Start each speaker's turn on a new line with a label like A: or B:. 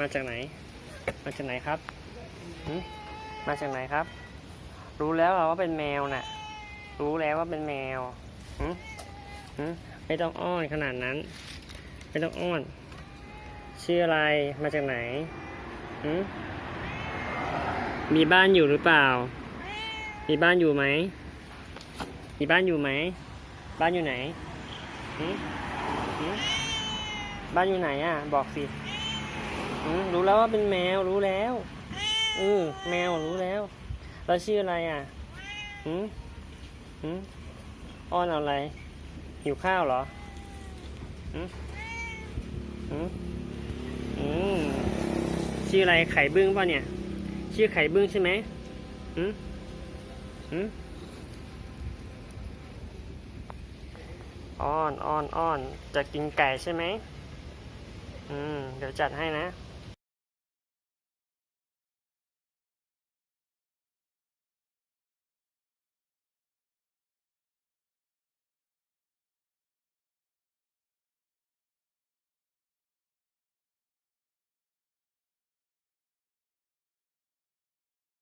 A: มาจากไหน มาจากไหนครับมาจากไหนครับ รู้แล้วเรอว่าเป็นแมวน่ะ รู้แล้วว่าเป็นแมวหืมหืมไม่ต้องอ้อนขนาดนั้น ไม่ต้องอ้อน ชื่ออะไร มาจากไหนหืมมีบ้านอยู่หรือเปล่า มีบ้านอยู่ไหม มีบ้านอยู่ไหม บ้านอยู่ไหนหืมหืมบ้านอยู่ไหนอะ บอกสิ รู้แล้วว่าเป็นแมวรู้แล้วเออแมวรู้แล้วแล้วชื่ออะไรอะหืมหืมอ้อนเอาอะไร หิวข้าวเหรอหืมหืมอืมชื่ออะไรไข่บึ้งป่ะเนี่ย ชื่อไข่บึ้งใช่ไหมหืมหืมอ้อนอ้อนอ้อนจะกินไก่ใช่ไหมอืม เดี๋ยวจัดให้นะ